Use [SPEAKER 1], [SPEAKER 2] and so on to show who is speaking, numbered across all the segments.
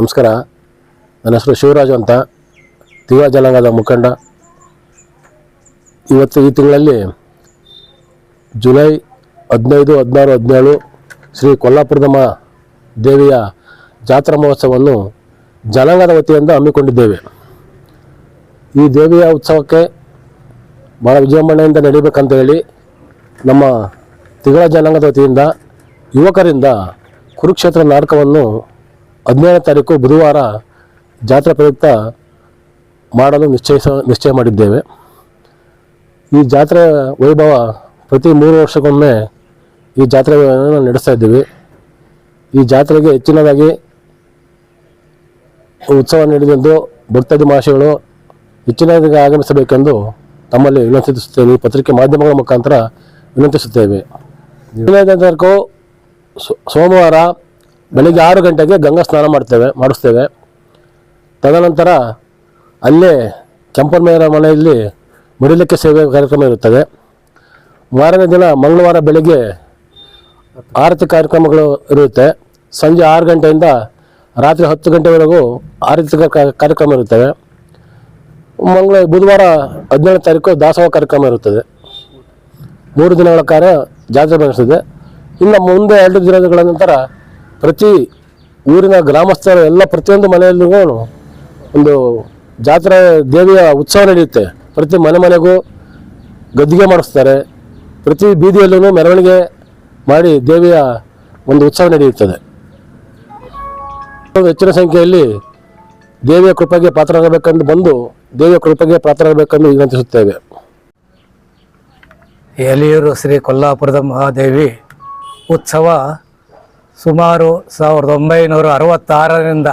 [SPEAKER 1] ನಮಸ್ಕಾರ. ನನ್ನ ಹೆಸರು ಶಿವರಾಜು ಅಂತ. ತಿವಾ ಜನಾಂಗದ ಮುಖಂಡ. ಇವತ್ತು ಈ ತಿಂಗಳಲ್ಲಿ ಜುಲೈ ಹದಿನೈದು, ಹದಿನಾರು, ಹದಿನೇಳು ಶ್ರೀ ಕೊಲ್ಲಾಪುರದಮ್ಮ ದೇವಿಯ ಜಾತ್ರಾ ಮಹೋತ್ಸವವನ್ನು ಜನಾಂಗದ ವತಿಯಿಂದ ಹಮ್ಮಿಕೊಂಡಿದ್ದೇವೆ. ಈ ದೇವಿಯ ಉತ್ಸವಕ್ಕೆ ಭಾಳ ವಿಜೃಂಭಣೆಯಿಂದ ನಡೀಬೇಕಂತ ಹೇಳಿ ನಮ್ಮ ತಿಗಳ ಜನಾಂಗದ ವತಿಯಿಂದ ಯುವಕರಿಂದ ಕುರುಕ್ಷೇತ್ರ ನಾಟಕವನ್ನು ಹದಿನೇಳನೇ ತಾರೀಕು ಬುಧವಾರ ಜಾತ್ರಾ ಪ್ರಯುಕ್ತ ಮಾಡಲು ನಿಶ್ಚಯಿಸ, ನಿಶ್ಚಯ ಮಾಡಿದ್ದೇವೆ. ಈ ಜಾತ್ರೆ ವೈಭವ ಪ್ರತಿ ಮೂರು ವರ್ಷಕ್ಕೊಮ್ಮೆ ಈ ಜಾತ್ರೆಯನ್ನು ನಡೆಸ್ತಾ ಇದ್ದೀವಿ. ಈ ಜಾತ್ರೆಗೆ ಹೆಚ್ಚಿನದಾಗಿ ಉತ್ಸವ ನೀಡಿದೆಂದು ಭಕ್ತಾದಿ ಮಹಾಶಯಗಳು ಹೆಚ್ಚಿನದಾಗಿ ಆಗಮಿಸಬೇಕೆಂದು ತಮ್ಮಲ್ಲಿ ವಿನಂತಿಸುತ್ತೇವೆ ಪತ್ರಿಕೆ ಮಾಧ್ಯಮಗಳ ಮುಖಾಂತರ ವಿನಂತಿಸುತ್ತೇವೆ. ತಾರೀಕು ಸೋಮವಾರ ಬೆಳಿಗ್ಗೆ ಆರು ಗಂಟೆಗೆ ಗಂಗಾ ಸ್ನಾನ ಮಾಡ್ತೇವೆ, ಮಾಡಿಸ್ತೇವೆ. ತದನಂತರ ಅಲ್ಲೇ ಕೆಂಪನ್ಮೇರ ಮನೆಯಲ್ಲಿ ಮುಡಿಲಿಕ್ಕೆ ಸೇವೆ ಕಾರ್ಯಕ್ರಮ ಇರುತ್ತದೆ. ಮಾರನೇ ದಿನ ಮಂಗಳವಾರ ಬೆಳಿಗ್ಗೆ ಆರತಿ ಕಾರ್ಯಕ್ರಮಗಳು ಇರುತ್ತೆ. ಸಂಜೆ ಆರು ಗಂಟೆಯಿಂದ ರಾತ್ರಿ ಹತ್ತು ಗಂಟೆವರೆಗೂ ಆರತಿ ಕಾರ್ಯಕ್ರಮ ಇರುತ್ತವೆ. ಮಂಗಳ, ಬುಧವಾರ ಹದಿನೇಳು ತಾರೀಕು ದಾಸೋಹ ಕಾರ್ಯಕ್ರಮ ಇರುತ್ತದೆ. ಮೂರು ದಿನಗಳ ಕಾರ್ಯ ಜಾತ್ರೆ ನಡೆಸ್ತದೆ ಇನ್ನು ಮುಂದೆ ಎರಡು ದಿನಗಳ ನಂತರ ಪ್ರತಿ ಊರಿನ ಗ್ರಾಮಸ್ಥರು ಎಲ್ಲ ಪ್ರತಿಯೊಂದು ಮನೆಯಲ್ಲಿಗೂ ಒಂದು ಜಾತ್ರೆ ದೇವಿಯ ಉತ್ಸವ ನಡೆಯುತ್ತೆ. ಪ್ರತಿ ಮನೆ ಮನೆಗೂ ಗದ್ದಿಗೆ ಮಾಡಿಸ್ತಾರೆ. ಪ್ರತಿ ಬೀದಿಯಲ್ಲೂ ಮೆರವಣಿಗೆ ಮಾಡಿ ದೇವಿಯ ಒಂದು ಉತ್ಸವ ನಡೆಯುತ್ತದೆ. ಹೆಚ್ಚಿನ ಸಂಖ್ಯೆಯಲ್ಲಿ ದೇವಿಯ ಕೃಪೆಗೆ ಪಾತ್ರರಾಗಬೇಕೆಂದು ಬಂದು ದೇವಿಯ ಕೃಪೆಗೆ ಪಾತ್ರರಾಗಬೇಕೆಂದು ವಿನಂತಿಸುತ್ತೇವೆ.
[SPEAKER 2] ಎಲಿಯೂರು ಶ್ರೀ ಕೊಲ್ಲಾಪುರದ ಮಹಾದೇವಿ ಉತ್ಸವ ಸುಮಾರು ಸಾವಿರದ ಒಂಬೈನೂರ ಅರವತ್ತಾರರಿಂದ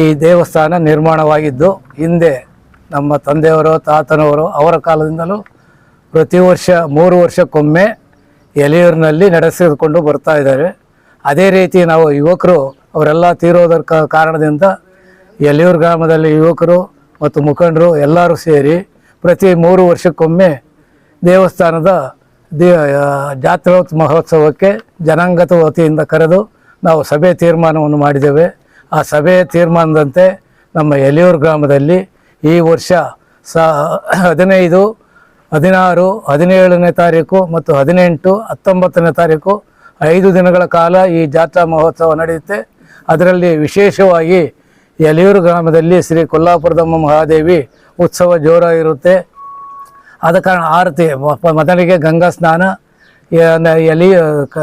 [SPEAKER 2] ಈ ದೇವಸ್ಥಾನ ನಿರ್ಮಾಣವಾಗಿದ್ದು, ಹಿಂದೆ ನಮ್ಮ ತಂದೆಯವರು, ತಾತನವರು ಅವರ ಕಾಲದಿಂದಲೂ ಪ್ರತಿ ವರ್ಷ ಮೂರು ವರ್ಷಕ್ಕೊಮ್ಮೆ ಎಲೆಯೂರಿನಲ್ಲಿ ನಡೆಸಿಕೊಂಡು ಬರ್ತಾ ಇದ್ದಾರೆ. ಅದೇ ರೀತಿ ನಾವು ಯುವಕರು, ಅವರೆಲ್ಲ ತೀರೋದರ ಕಾರಣದಿಂದ ಎಲೆಯೂರು ಗ್ರಾಮದಲ್ಲಿ ಯುವಕರು ಮತ್ತು ಮುಖಂಡರು ಎಲ್ಲರೂ ಸೇರಿ ಪ್ರತಿ ಮೂರು ವರ್ಷಕ್ಕೊಮ್ಮೆ ದೇವಸ್ಥಾನದ ದೇ ಜಾತ್ರೋತ್ ಮಹೋತ್ಸವಕ್ಕೆ ಜನಾಂಗದ ವತಿಯಿಂದ ಕರೆದು ನಾವು ಸಭೆ ತೀರ್ಮಾನವನ್ನು ಮಾಡಿದ್ದೇವೆ. ಆ ಸಭೆಯ ತೀರ್ಮಾನದಂತೆ ನಮ್ಮ ಎಲಿಯೂರು ಗ್ರಾಮದಲ್ಲಿ ಈ ವರ್ಷ ಸ, ಹದಿನೈದು, ಹದಿನಾರು, ಹದಿನೇಳನೇ ತಾರೀಕು ಮತ್ತು ಹದಿನೆಂಟು, ಹತ್ತೊಂಬತ್ತನೇ ತಾರೀಕು ಐದು ದಿನಗಳ ಕಾಲ ಈ ಜಾತ್ರಾ ಮಹೋತ್ಸವ ನಡೆಯುತ್ತೆ. ಅದರಲ್ಲಿ ವಿಶೇಷವಾಗಿ ಯಲಿಯೂರು ಗ್ರಾಮದಲ್ಲಿ ಶ್ರೀ ಕೊಲ್ಲಾಪುರದಮ್ಮ ಮಹಾದೇವಿ ಉತ್ಸವ ಜೋರಾಗಿರುತ್ತೆ. ಆದ ಕಾರಣ ಆರತಿ ಮೊದಲಿಗೆ ಗಂಗಾ ಸ್ನಾನ ಎಲಿ ಕ,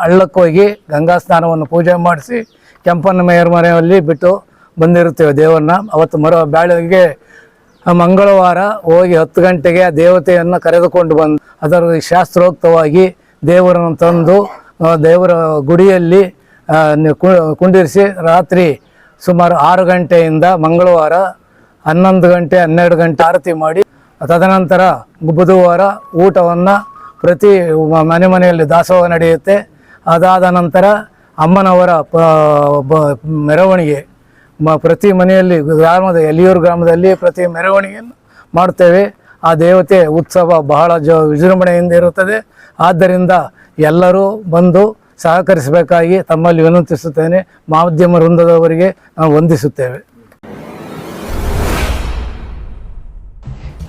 [SPEAKER 2] ಹಳ್ಳಕ್ಕೆ ಹೋಗಿ ಗಂಗಾ ಸ್ನಾನವನ್ನು ಪೂಜೆ ಮಾಡಿಸಿ ಕೆಂಪನ ಮೇಯರ್ ಮನೆಯಲ್ಲಿ ಬಿಟ್ಟು ಬಂದಿರುತ್ತೇವೆ ದೇವರನ್ನ. ಅವತ್ತು ಮರ ಬ್ಯಾಳಿಗೆ ಮಂಗಳವಾರ ಹೋಗಿ ಹತ್ತು ಗಂಟೆಗೆ ಆ ದೇವತೆಯನ್ನು ಕರೆದುಕೊಂಡು ಬಂದು ಅದರ ಶಾಸ್ತ್ರೋಕ್ತವಾಗಿ ದೇವರನ್ನು ತಂದು ದೇವರ ಗುಡಿಯಲ್ಲಿ ಕುಂಡಿರಿಸಿ ರಾತ್ರಿ ಸುಮಾರು ಆರು ಗಂಟೆಯಿಂದ ಮಂಗಳವಾರ ಹನ್ನೊಂದು ಗಂಟೆ ಹನ್ನೆರಡು ಗಂಟೆ ಆರತಿ ಮಾಡಿ ತದನಂತರ ಬುಧವಾರ ಊಟವನ್ನು ಪ್ರತಿ ಮನೆ ಮನೆಯಲ್ಲಿ ದಾಸೋಹ ನಡೆಯುತ್ತೆ. ಅದಾದ ನಂತರ ಅಮ್ಮನವರ ಪ- ಮೆರವಣಿಗೆ ಮ ಪ್ರತಿ ಮನೆಯಲ್ಲಿ ಗ್ರಾಮದ ಎಲಿಯೂರು ಗ್ರಾಮದಲ್ಲಿ ಪ್ರತಿ ಮೆರವಣಿಗೆಯನ್ನು ಮಾಡ್ತೇವೆ ಆ ದೇವತೆ ಉತ್ಸವ ಬಹಳ ಜ ವಿಜೃಂಭಣೆಯಿಂದ ಇರುತ್ತದೆ. ಆದ್ದರಿಂದ ಎಲ್ಲರೂ ಬಂದು ಸಹಕರಿಸಬೇಕಾಗಿ ತಮ್ಮಲ್ಲಿ ವಿನಂತಿಸುತ್ತೇನೆ. ಮಾಧ್ಯಮ ವೃಂದದವರಿಗೆ ನಾವು ವಂದಿಸುತ್ತೇವೆ.